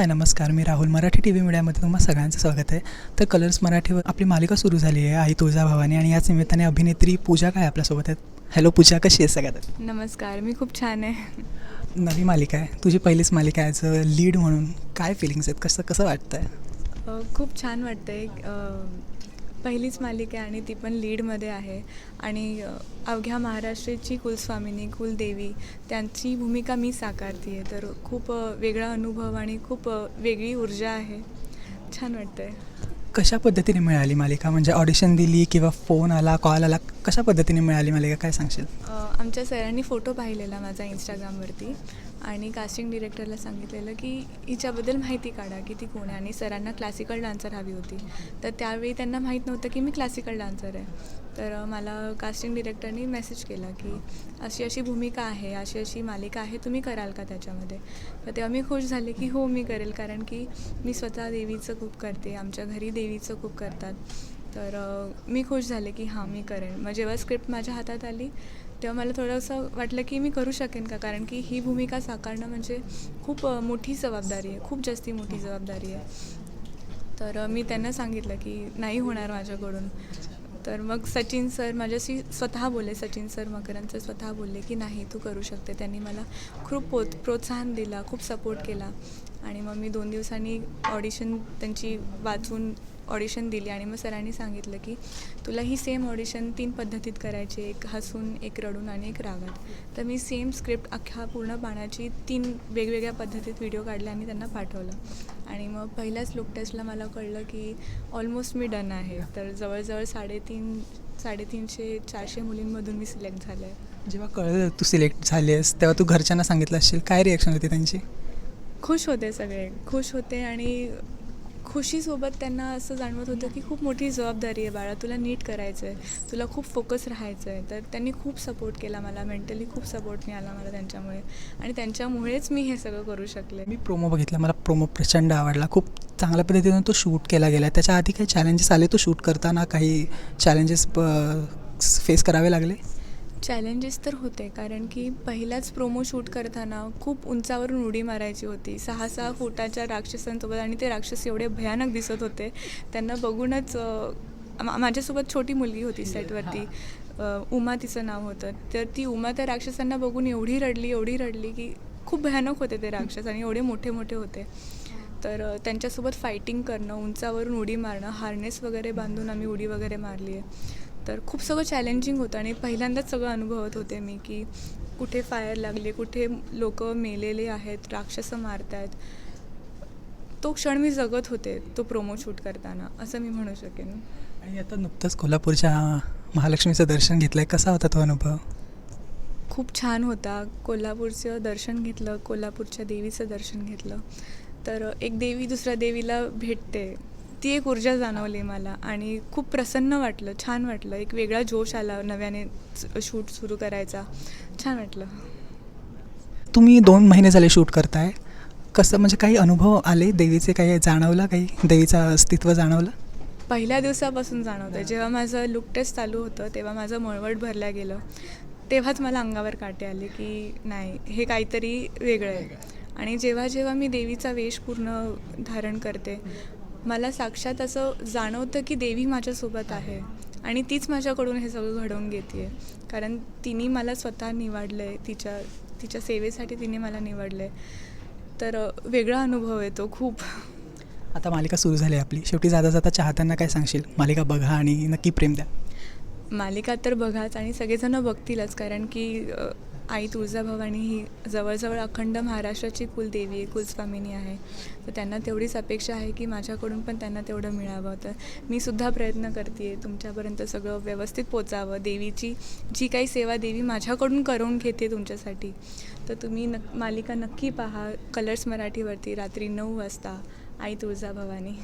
हाय नमस्कार. मी Rahul. Marathi T V मीडियामध्ये तुम्हाला सगळ्यांचं स्वागत आहे. तर कलर्स मराठीवर आपली मालिका सुरू झाली आहे आई तुळजाभवानी आणि याच निमित्ताने अभिनेत्री पूजा काय आपल्यासोबत आहेत? हॅलो पूजा. कशी आहे सगळ्यात? नमस्कार. मी खूप छान आहे. नवी मालिका आहे. तुझी पहिलीच मालिका आहे. ॲज अ लीड म्हणून काय फिलिंग्स आहेत? कसं कसं वाटतं आहे खूप छान वाटतं आहे पहिलीच मालिका आहे आणि ती पण लीडमध्ये आहे. आणि अवघ्या महाराष्ट्राची कुलस्वामिनी कुलदेवी त्यांची भूमिका मी साकारते आहे तर खूप वेगळा अनुभव आणि खूप वेगळी ऊर्जा आहे. छान वाटतं आहे कशा पद्धतीने मिळाली मालिका? म्हणजे ऑडिशन दिली किंवा फोन आला कॉल आला कशा पद्धतीने मिळाली मालिका? काय सांगशील? अ, आमच्या सरांनी फोटो पाहिलेला माझा इंस्टाग्रामवरती आणि कास्टिंग डिरेक्टरला सांगितलेलं की हिच्याबद्दल माहिती काढा की ती कोण आहे आणि सरांना क्लासिकल डान्सर हवी होती. तर त्यावेळी त्यांना माहीत नव्हतं की मी क्लासिकल डान्सर आहे. तर मला कास्टिंग डिरेक्टरनी मेसेज केला की अशी अशी भूमिका आहे अशी अशी मालिका आहे तुम्ही कराल का त्याच्यामध्ये? तर तेव्हा मी खुश झाले की हो मी करेल कारण की मी स्वतः देवीचं खूप करते आमच्या घरी देवीचं खूप करतात. तर मी खुश झाले की हां मी करेन. मग जेव्हा स्क्रिप्ट माझ्या हातात आली तेव्हा मला थोडंसं वाटलं की मी करू शकेन का? कारण की ही भूमिका साकारणं म्हणजे खूप मोठी जबाबदारी आहे खूप जास्ती मोठी जबाबदारी आहे. तर मी त्यांना सांगितलं की नाही होणार माझ्याकडून. तर मग सचिन सर माझ्याशी स्वतः बोलले सचिन सर मकरांचं स्वतः बोलले की नाही तू करू शकते. त्यांनी मला खूप पो प्रोत्साहन दिला खूप सपोर्ट केला. आणि मग मी दोन दिवसांनी ऑडिशन त्यांची वाचून ऑडिशन दिली आणि मग सरांनी सांगितलं की तुला ही सेम ऑडिशन तीन पद्धतीत करायची एक हसून एक रडून आणि एक रागात. तर मी सेम स्क्रिप्ट अख्ख्या पूर्ण पाण्याची तीन वेगवेगळ्या पद्धतीत व्हिडिओ काढले आणि त्यांना पाठवलं. आणि मग पहिल्याच लुक टेस्टला मला कळलं की ऑलमोस्ट मी डन आहे. तर जवळजवळ साडेतीन साडेतीनशे चारशे मुलींमधून मी सिलेक्ट झाले. आहे जेव्हा कळलं तू सिलेक्ट झालीस तेव्हा तू घरच्यांना सांगितलं असशील? काय रिॲक्शन होती त्यांची? खुश होते सगळे. खुश होते आणि खुशीसोबत त्यांना असं जाणवत होतं की खूप मोठी जबाबदारी आहे बाळा तुला नीट करायचं आहे तुला खूप फोकस राहायचं आहे तर त्यांनी खूप सपोर्ट केला मला मेंटली खूप सपोर्ट मिळाला मला त्यांच्यामुळे. आणि त्यांच्यामुळेच मी हे सगळं करू शकले. मी प्रोमो बघितला मला प्रोमो प्रचंड आवडला. खूप चांगल्या पद्धतीने तो शूट केला गेला. त्याच्या आधी काही चॅलेंजेस आले तो शूट करताना काही चॅलेंजेस फेस करावे लागले? चॅलेंजेस तर होते कारण की पहिलाच प्रोमो शूट करताना खूप उंचावरून उडी मारायची होती. सहा सहा फुटाच्या राक्षसांसोबत आणि ते राक्षस एवढे भयानक दिसत होते. त्यांना बघूनच मा- माझ्यासोबत छोटी मुलगी होती सेटवरती उमा तिचं नाव होतं. तर ती उमा त्या राक्षसांना बघून एवढी रडली एवढी रडली की खूप भयानक होते ते राक्षस आणि एवढे मोठे मोठे होते. तर त्यांच्यासोबत फायटिंग करणं उंचावरून उडी मारणं हार्नेस वगैरे बांधून आम्ही उडी वगैरे मारली आहे तर खूप सगळं चॅलेंजिंग होतं आणि पहिल्यांदाच सगळं अनुभवत होते मी की कुठे फायर लागले कुठे लोक मेलेले आहेत राक्षसं मारत आहेत तो क्षण मी जगत होते तो प्रोमो शूट करताना असं मी म्हणू शकेन. आणि आता नुकतंच कोल्हापूरच्या महालक्ष्मीचं दर्शन घेतलं आहे कसा होता तो अनुभव? खूप छान होता. कोल्हापूरचं दर्शन घेतलं कोल्हापूरच्या देवीचं दर्शन घेतलं. तर एक देवी दुसऱ्या देवीला भेटते. ती एक ऊर्जा जाणवली मला आणि खूप प्रसन्न वाटलं छान वाटलं. एक वेगळा जोश आला नव्याने शूट सुरू करायचा. छान वाटलं. तुम्ही दोन महिने झाले शूट करताय. कसं म्हणजे काही अनुभव आले? देवीचे काही जाणवलं? काही देवीचं अस्तित्व जाणवलं? पहिल्या दिवसापासून जाणवतं जेव्हा माझं लुक टेस्ट चालू होतं तेव्हा माझं मळवट भरल्या गेलं. तेव्हाच मला अंगावर काटे आले की नाही हे काहीतरी वेगळं आहे. आणि जेव्हा जेव्हा मी देवीचा वेश पूर्ण धारण करते मला साक्षात असं जाणवतं की देवी माझ्यासोबत आहे. आणि तीच माझ्याकडून हे सगळं घडवून घेते कारण तिने मला स्वतः निवडलं आहे तिच्या तिच्या सेवेसाठी तिने मला निवडलं आहे तर वेगळा अनुभव येतो खूप. आता मालिका सुरू झाली आहे आपली. शेवटी जाता जाता चाहत्यांना काय सांगशील? मालिका बघा आणि नक्की प्रेम द्या. मालिका तर बघाच आणि सगळेजण बघतीलच. कारण की आई तुळजाभवानी ही जवळजवळ अखंड महाराष्ट्राची कुलदेवी आहे कुलस्वामिनी आहे. तर त्यांना तेवढीच अपेक्षा आहे की माझ्याकडून पण त्यांना तेवढं मिळावं. तर मी सुद्धा प्रयत्न करते आहे तुमच्यापर्यंत सगळं व्यवस्थित पोचावं. देवीची जी काही सेवा देवी माझ्याकडून करून घेते तुमच्यासाठी. तर तुम्ही नक् मालिका नक्की पहा. कलर्स मराठीवरती रात्री नऊ वाजता. आई तुळजाभवानी.